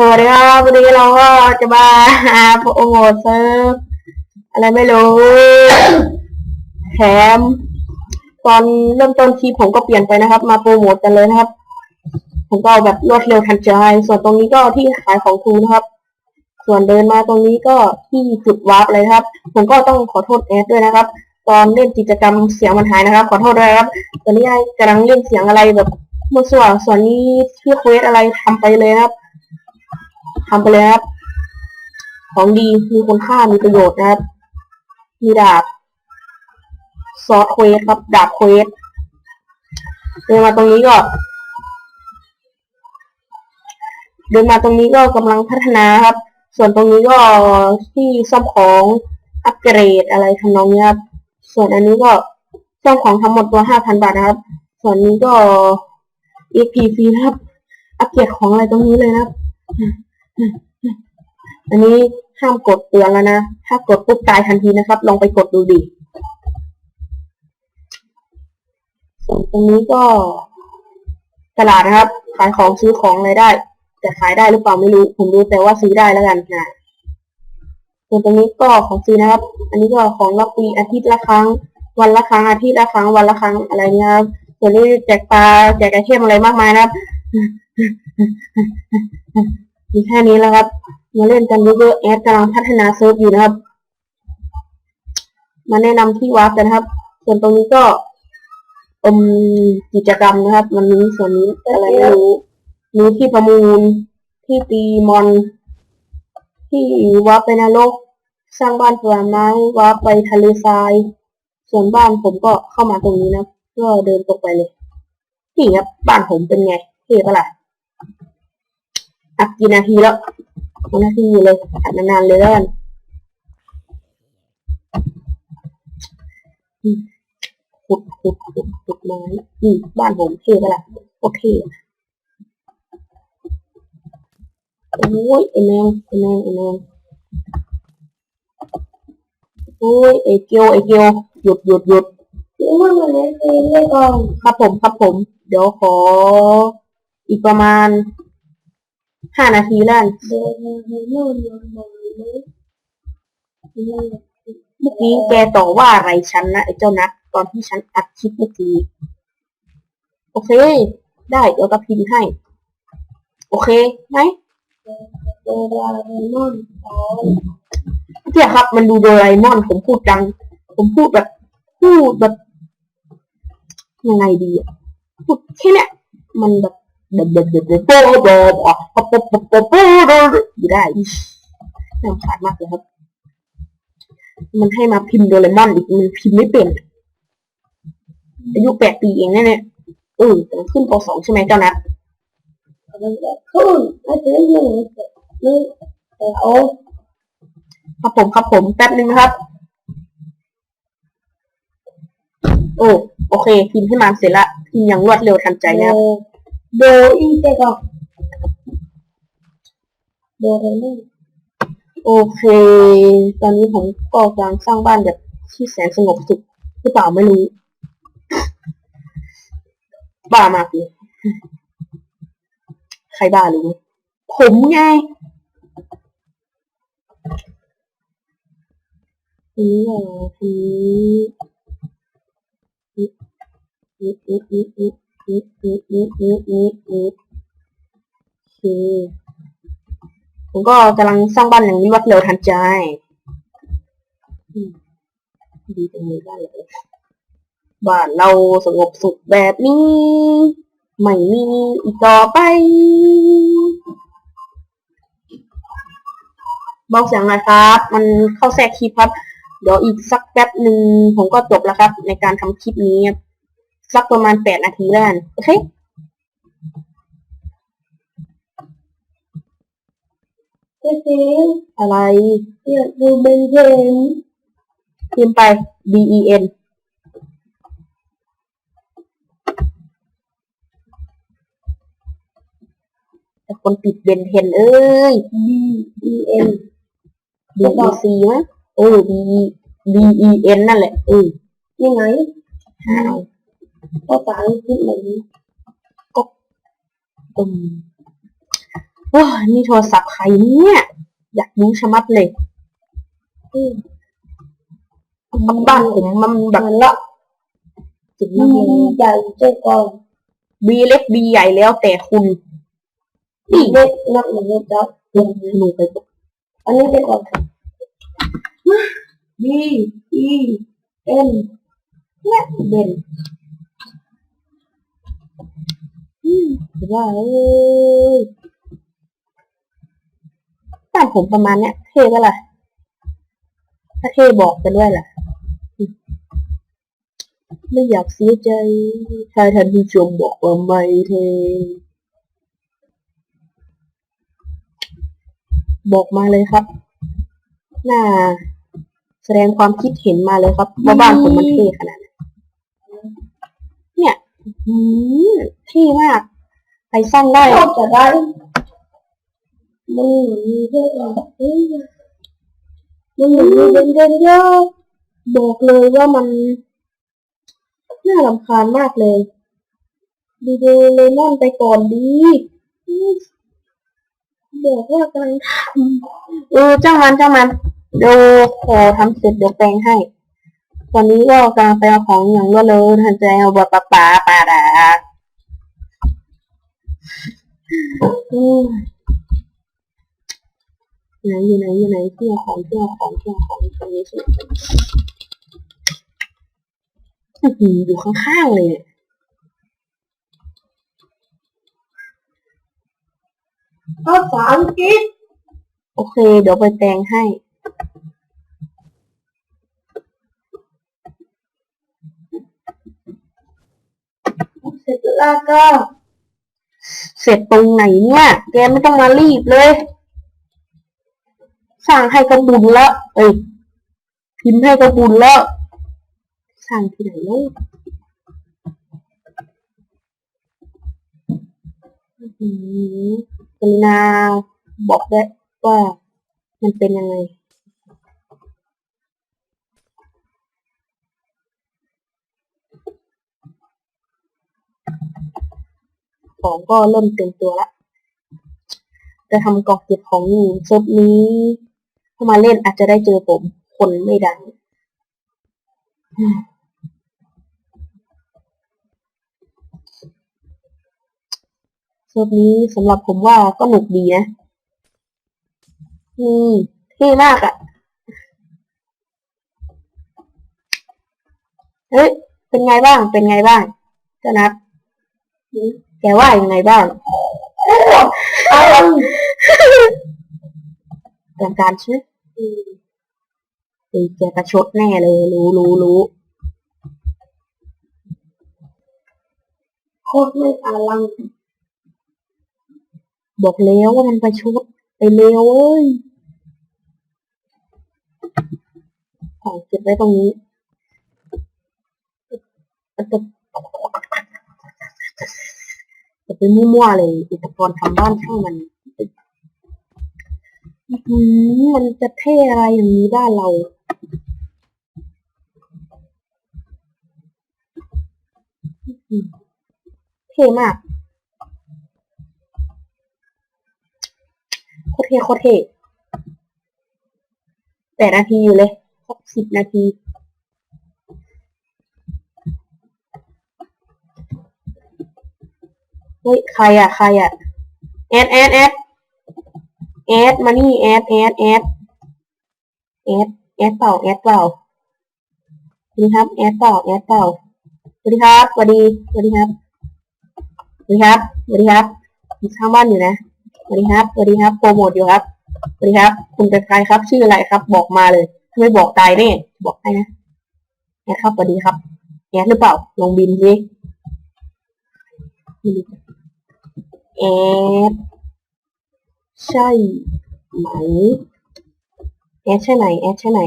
สวัสดีครับวันนี้เราก็จะมาหาโปรโมทเซิร์ฟอะไรไม่รู้แถมตอนเริ่มต้นคลิปผมก็เปลี่ยนไปนะครับ มาโปรโมทกันเลยนะครับ ผมก็แบบรวดเร็วทันใจส่วนตรงนี้ก็ที่ขายของทูนะครับ ส่วนเดินมาตรงนี้ก็ที่จุดวาร์ปเลยครับ ผมก็ต้องขอโทษแอดด้วยนะครับ ตอนเล่นกิจกรรมเสียงมันหายนะครับ ขอโทษด้วยครับ ตอนนี้ไอ้กำลังเล่นเสียงอะไรแบบมั่วซั่วส่วนนี้ชื่เควสอะไรทำไปเลยครับ ทำไปเลยครับ ของดีมีคุณค่ามีประโยชน์นะครับ มีดาบซอสเควสครับดาบเควสเดินมาตรงนี้ก็ เดินมาตรงนี้ก็กำลังพัฒนาครับ ส่วนตรงนี้ก็ที่ซ่อมของอัปเกรดอะไรทำนองนี้ครับส่วนอันนี้ก็ซ่อมของทั้งหมดตัวห้าพันบาทนะครับ ส่วนนี้ก็ EP ฟรีครับ อัปเกรดของอะไรตรงนี้เลยนะครับ อันนี้ห้ามกดเตือนแล้วนะ ถ้ากดปุ๊บตายทันทีนะครับ ลองไปกดดูดิส่วนตรงนี้ก็ตลาดนะครับ ขายของซื้อของอะไรได้ แต่ขายได้หรือเปล่าไม่รู้ ผมรู้แต่ว่าซื้อได้แล้วกันนะส่วนตรงนี้ก็ของซื้อนะครับ อันนี้ก็ของรอบปีอาทิตย์ละครั้ง วันละครั้งอาทิตย์ละครั้งวันละครั้งอะไรเงี้ยครับส่วนนี้แจกปลาแจกไอเทมอะไรมากมายนะครับ มีแค่นี้แล้วครับ มาเล่นกันเยอะๆแอดกำลังพัฒนาเซิร์ฟอยู่นะครับ มาแนะนำที่วาร์ปกันนะครับ ส่วนตรงนี้ก็อมกิจกรรมนะครับ มันมีส่วนนี้อะไรไม่รู้มีที่ประมูล ที่ตีมอน ที่วาร์ปไปนรกสร้างบ้านผลไม้วาร์ปไปทะเลทราย ส่วนบ้านผมก็เข้ามาตรงนี้นะก็เดินตรงไปเลยนี่ครับบ้านผมเป็นไงเท่ปะล่ะ อัดกี่นาทีแล้วกี่นาทีอยู่เลยอัดนานๆเลยแล้วกันขุดขุดขุดขุดไม้อืมบ้านผมเท่ปะล่ะโอเคโอ้ยไอแมงไอแมงไอแมงโอ้ยไอเกียวไอเกียวหยุดหยุดหยุดหรือว่ามันเล่นเองได้ก่อนครับผมครับผม เดี๋ยวขอ อีกประมาณ ห้านาทีแล้วเมื่อกี้แกต่อว่าอะไรฉันนะไอ้เจ้านัก ตอนที่ฉันอัดคลิปเมื่อกี้ โอเค ได้เดี๋ยวก็พิมพ์ให้ โอเคไหมเดินมาเดินโน่นตอนเพี่ยครับ มันดูโดราเอมอน ผมพูดดัง ผมพูดแบบ พูดแบบยังไงดีอะพูดแค่เนี้ยมันแบบ ดดดดดดดดอะโป๊ะโป๊ะโป๊ะโป๊ะโป๊ะอยู่ได้น่าขาดมากเลยครับ มันให้มาพิมพ์โดเรมอนอีกมันพิมพ์ไม่เป็น อายุแปดปีเองนะเนี่ยเออแต่มันขึ้นปสองใช่ไหมเจ้านัทขึ้นอาจจะไม่ยังนี่แต่เอาครับผมครับผมแป๊บนึงนะครับ โอ้โอเคพิมพ์ให้มาเสร็จละพิมพ์อย่างรวดเร็วทันใจนะครับ โดอีแต่ก็โดเรมอนโอเค ตอนนี้ผมก็กำลังสร้างบ้านแบบที่แสนสงบสุขหรือเปล่าไม่รู้ บ้ามากเลยใครบ้ารู้ ผมไงนี้เหรออันนี้อืม อีอีอีอีอีอีโอผมก็กำลังสร้างบ้านอย่างนี้วัดเร็วทันใจ ดีจังเลยบ้านเลยบ้านเราสงบสุขแบบนี้ ไม่มีอีกต่อไปบอกเสียงหน่อยครับ มันเข้าแทรกคลิปครับ เดี๋ยวอีกสักแป๊บหนึ่งผมก็จบแล้วครับ ในการทำคลิปนี้ สักประมาณแปดนาทีแล้วกันโอเคเจ๊เจ๊อะไรอยากดูเบนเทนพิมพ์ไป B E N แต่คนปิดเบนเทนเอ้ยบีบีเอ็น B E C มั้ยเออ B B E N นั่นแหละเออยังไงอ้าวภาษาอังกฤษเหมือนอืมโอ้ยนี่โทรศัพท์ใครเนี่ย อยากรู้ชะมัดเลยอืมบ้านผมมันแบบมันละจุดมันี้นเลยใหญ่เจ้าก่อนบีเล็กบีใหญ่แล้วแต่คุณนี่เล็กนักเหมือนเล็กแล้วลงหนูไปอันนี้เจ้าก่อนบีอีเอ็นและเบน อืมว่าเอ้ยบ้านผมประมาณเนี้ยเท่ก็ล่ะ ถ้าเท่บอกกันด้วยล่ะ ไม่อยากเสียใจถ้าท่านผู้ชมบอกว่าไม่เทบอกมาเลยครับ น่า แสดงความคิดเห็นมาเลยครับ ว่าบ้านผมมันเท่ขนาดไหน ท่มากใครสร้างได้จะได้มึงเหมือนมีเจ้าก่อนเฮ้ยมึงเหมือนมีเดินเยอะบอกเลยว่ามัน น่ารำคาญมากเลย ดูดูเลมอนไปก่อนดีบอกว่ากำลังทำเออจ้างมันจ้างมันเดี๋ยวขอทำเสร็จเดี๋ยวแปลงให้ ตอนนี้ก็กำลังไปเอาของอย่างรวดเร็วทันใจเอาบะปะปาปาดาไหนอยู่ไหนอยู่ไหนที่เอาของที่เอาของที่เอาของตรงนี้สิอื้อหืออยู่ข้างๆเลยเนี่ยภาษาอังกฤษโอเค เดี๋ยวไปแปลงให้ เสร็จ แล้วก็ เสร็จตรงไหนเนี่ย แกไม่ต้องมารีบเลยสร้างให้กระบุญละเอ้ยพิมพ์ให้กระบุญละสร้างที่ไหนลูกอื้อหือกรุณาบอกได้ว่ามันเป็นยังไง ของก็เริ่มเต็มตัวละจะทำกล่องเก็บของเซิร์ฟนี้ถ้ามาเล่นอาจจะได้เจอผม คนไม่ดังเซิร์ฟนี้สำหรับผมว่าก็หนุกดีนะนี่เท่มากอะ่ะ เฮ้ย เป็นไงบ้าง เป็นไงบ้างเจ้านัด แกว่ายังไงบ้างอะไรเตรียมการใช่ไหมเฮ้ยแกประชดแน่เลย รู้รู้รู้โคตรไม่อลัง บอกแล้วว่ามันประชดไปเร็วเอ้ยของเก็บไว้ตรงนี้ จะไปมั่วๆเลยอุปกรณ์ทำบ้านช่างมันอื้อหือมันจะเท่อะไรอย่างนี้บ้านเราเท่มากโคตรเท่โคตรเท่แปดนาทีอยู่เลยสักสิบนาที เฮ้ยใครอะ ใครอะแอดแอดแอดแอดมานี่แอดแอดแอดแอดแอดเปล่าแอดเปล่าสวัสดีครับแอดเปล่าแอดเปล่าสวัสดีครับสวัสดีสวัสดีครับสวัสดีครับสวัสดีครับอยู่ข้างบ้านอยู่นะสวัสดีครับสวัสดีครับโปรโมทอยู่ครับสวัสดีครับ คุณเป็นใครครับ ชื่ออะไรครับ บอกมาเลยถ้าไม่บอกตายแน่บอกให้นะแอดครับสวัสดีครับแอดหรือเปล่าลงบินสิไม่รู้ แอดใช่ไหมแอดใช่ไหมแอดใช่ไหม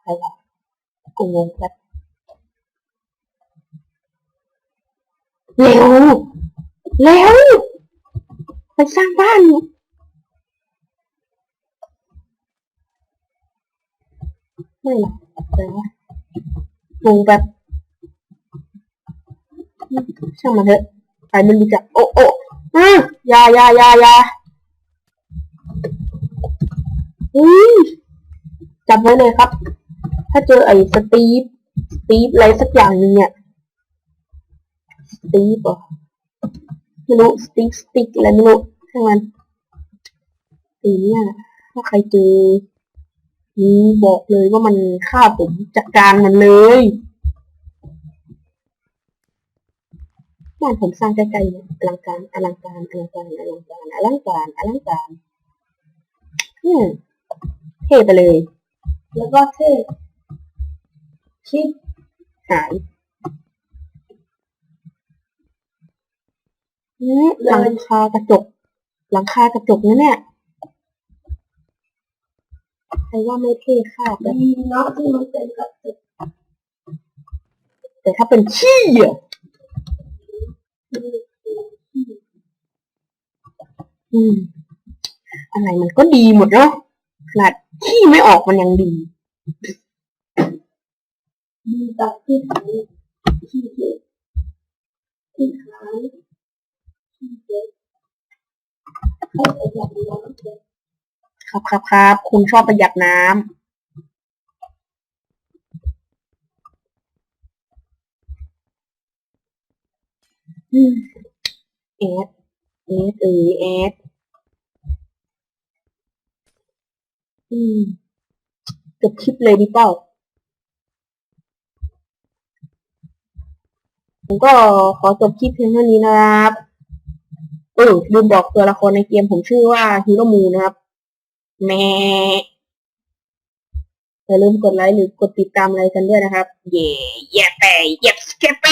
ใครวะกูงงแล้วเร็วเร็วไปสร้างบ้านอยู่ไม่หรอกอะไรวะ งงแบบช่างมันเถอะใครไม่รู้จัก โอ้โอ้อือยายายายาอุ้ยจับไว้เลยครับ ถ้าเจอไอ้สตีฟ สตีฟอะไรสักอย่างหนึ่งเนี่ย สตีฟเหรอไม่รู้สติ๊กสติ๊กอะไรไม่รู้ช่างมันสีเนี่ยถ้าใครเจอ นี่บอกเลยว่ามันฆ่าผมจัดการมันเลยบ้านผมสร้างใกล้ๆเนี่ยอลังการอลังการอลังการอลังการอลังการอลังการอืมเท่ไปเลย แล้วก็เท่ชิปหายหลังคากระจก หลังคากระจกนะเนี่ย ใครว่าไม่เท่ค่าแบบดีเนาะที่มันเป็นกระจกแต่ถ้าเป็นขี้อะอืมอะไรมันก็ดีหมดเนาะขนาดขี้ไม่ออกมันยังดีดีตัดที่ขายที่เจ็บที่ขายที่เจ็บให้ประหยัดน้ำเจ็บ ครับครับครับคุณชอบประหยัดน้ำอืมแอดแอดเออแอดอืมจบคลิปเลยดีเปล่าผมก็ขอจบคลิปเพียงเท่านี้นะครับ เออลืมบอกตัวละครในเกมผมชื่อว่าฮีโร่มูนะครับ แม่อย่าลืมกดไลค์หรือกดติดตามอะไรกันด้วยนะครับ เย่แย่ไปเย่สเกปไป